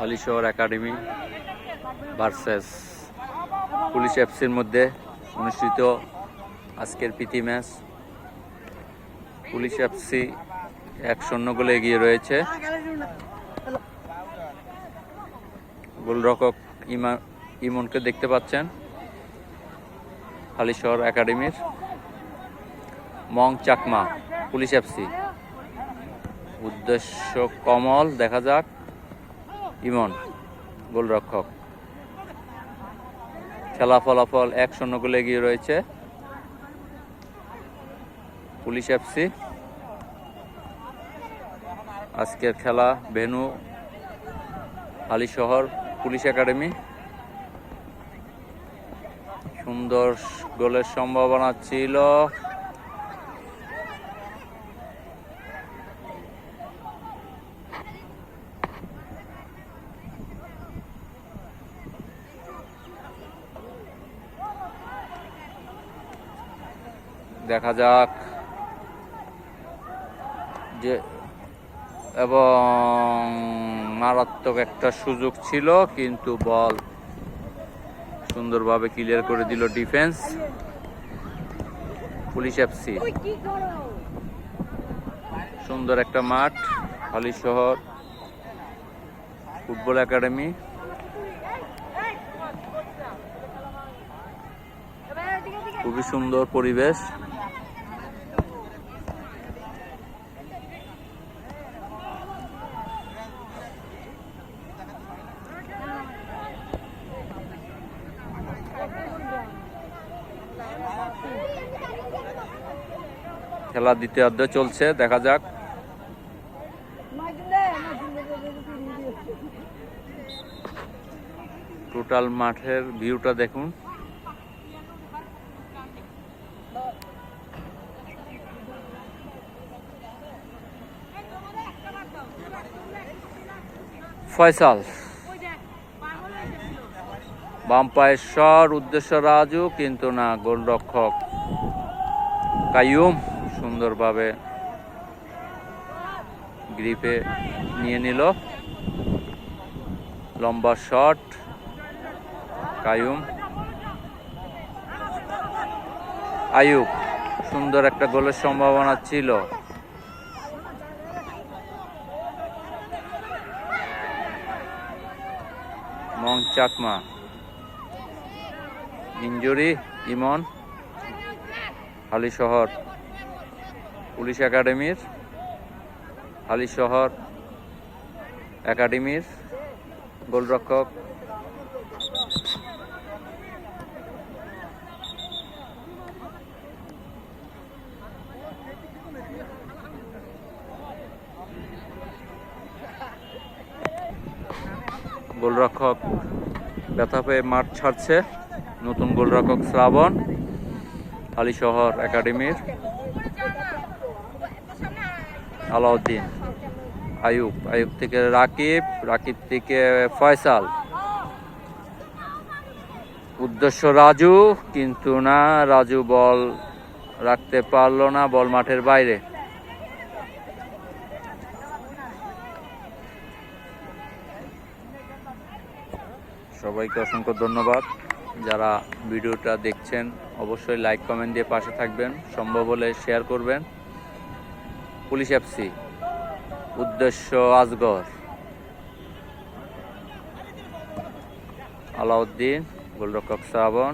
Halisahar academy versus police এফসির মধ্যে অনুষ্ঠিত আজকের প্রীতি ম্যাচ। পুলিশ এফসি এক শূন্য গোলে এগিয়ে রয়েছে। গোলরক্ষক ইমা ইমনকে দেখতে পাচ্ছেন হালিশহর একাডেমির মং চাকমা, পুলিশ এফসি। উদ্দেশ্য কমল, দেখা যাক। ইমন, গোলরক্ষক। খেলা ফলাফল এক শূন্য গোলে এগিয়ে রয়েছে পুলিশ এফসি আজকের খেলা ভেনু শহর পুলিশ একাডেমি। সুন্দর গোলের সম্ভাবনা ছিল। দেখা যাক যে এবং মারাত্মক একটা সুযোগ ছিল কিন্তু বল সুন্দরভাবে ক্লিয়ার করে দিল ডিফেন্স পুলিশ এফসি সুন্দর একটা মাঠ হালি শহর ফুটবল একাডেমি। খুবই সুন্দর পরিবেশ। খেলা দ্বিতীয় অধ্যায় চলছে, দেখা যাক। টোটাল মাঠের ভিউটা দেখুন। ফয়সাল। বাম পায়ের স্বর, উদ্দেশ্য রাজু, কিন্তু না গোলরক্ষক কাইয়ুম। সুন্দরভাবে গ্রিপে নিয়ে নিল। লম্বা শট কায়ুম। আয়ুব সুন্দর একটা গোলের সম্ভাবনা ছিল। Mong Chakma. Injury, Emon. Halishahar. Police একাডেমির, হালি শহর একাডেমির গোলরক্ষক। গোলরক্ষক ব্যথা পেয়ে মাঠ ছাড়ছে। নতুন গোলরক্ষক শ্রাবণ আলী শহর একাডেমির। আলাউদ্দিন, আয়ুব আয়ুব থেকে রাকিব রাকিব থেকে ফয়সাল। উদ্দেশ্য রাজু, কিন্তু না, রাজু বল রাখতে পারল না বল মাঠের বাইরে। সবাইকে অসংখ্য ধন্যবাদ। যারা ভিডিওটা দেখছেন, অবশ্যই লাইক কমেন্ট দিয়ে পাশে থাকবেন। সম্ভব হলে শেয়ার করবেন। পুলিশ এফসি উদ্দেশ্য আজগর। আলাউদ্দিন গোলরক্ষক শ্রাবণ